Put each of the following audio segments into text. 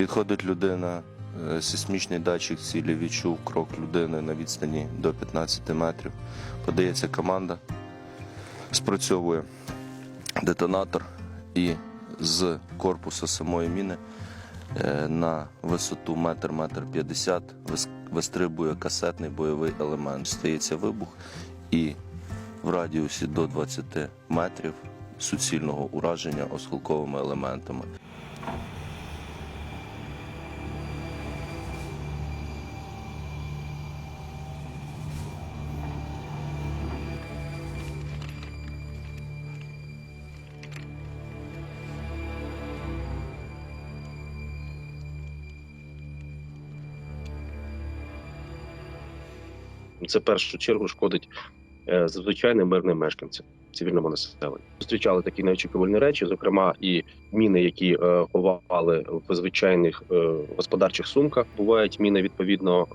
Підходить людина, е, сейсмічний датчик цілі відчув крок людини на відстані до 15 метрів. Подається команда, спрацьовує детонатор і з корпуса самої міни е, на висоту метр метр п'ятдесят вис- вистрибує касетний бойовий елемент. Стається вибух і в радіусі до 20 метрів суцільного ураження осколковими елементами. Це в першу чергу шкодить е, звичайним мирним мешканцям, цивільному населенню. Зустрічали такі неочікувані речі, зокрема і міни, які е, ховали в звичайних е, господарчих сумках. Бувають міни, відповідно,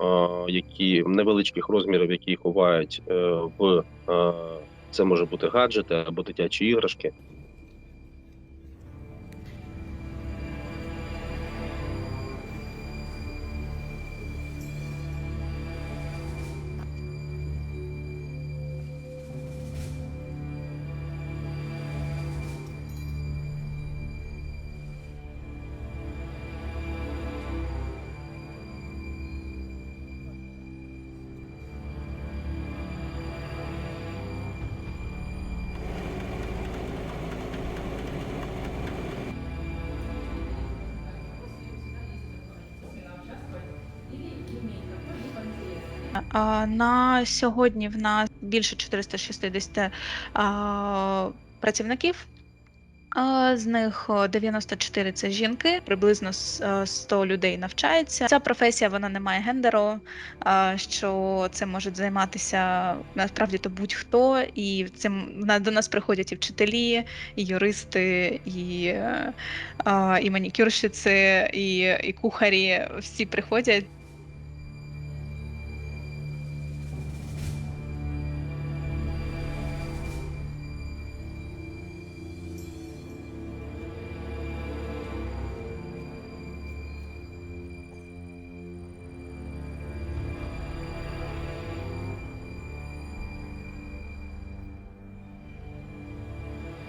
які невеличких розмірів, які ховають в це може бути гаджети або дитячі іграшки. На сьогодні в нас більше 460 а, працівників. З них о, 94 це жінки, приблизно с- е, 100 людей навчається. Ця професія вона не має гендеру, що це можуть займатися насправді то будь-хто, і цим до нас приходять і вчителі, і юристи, і, е, і манікюрщиці, і, і кухарі. Всі приходять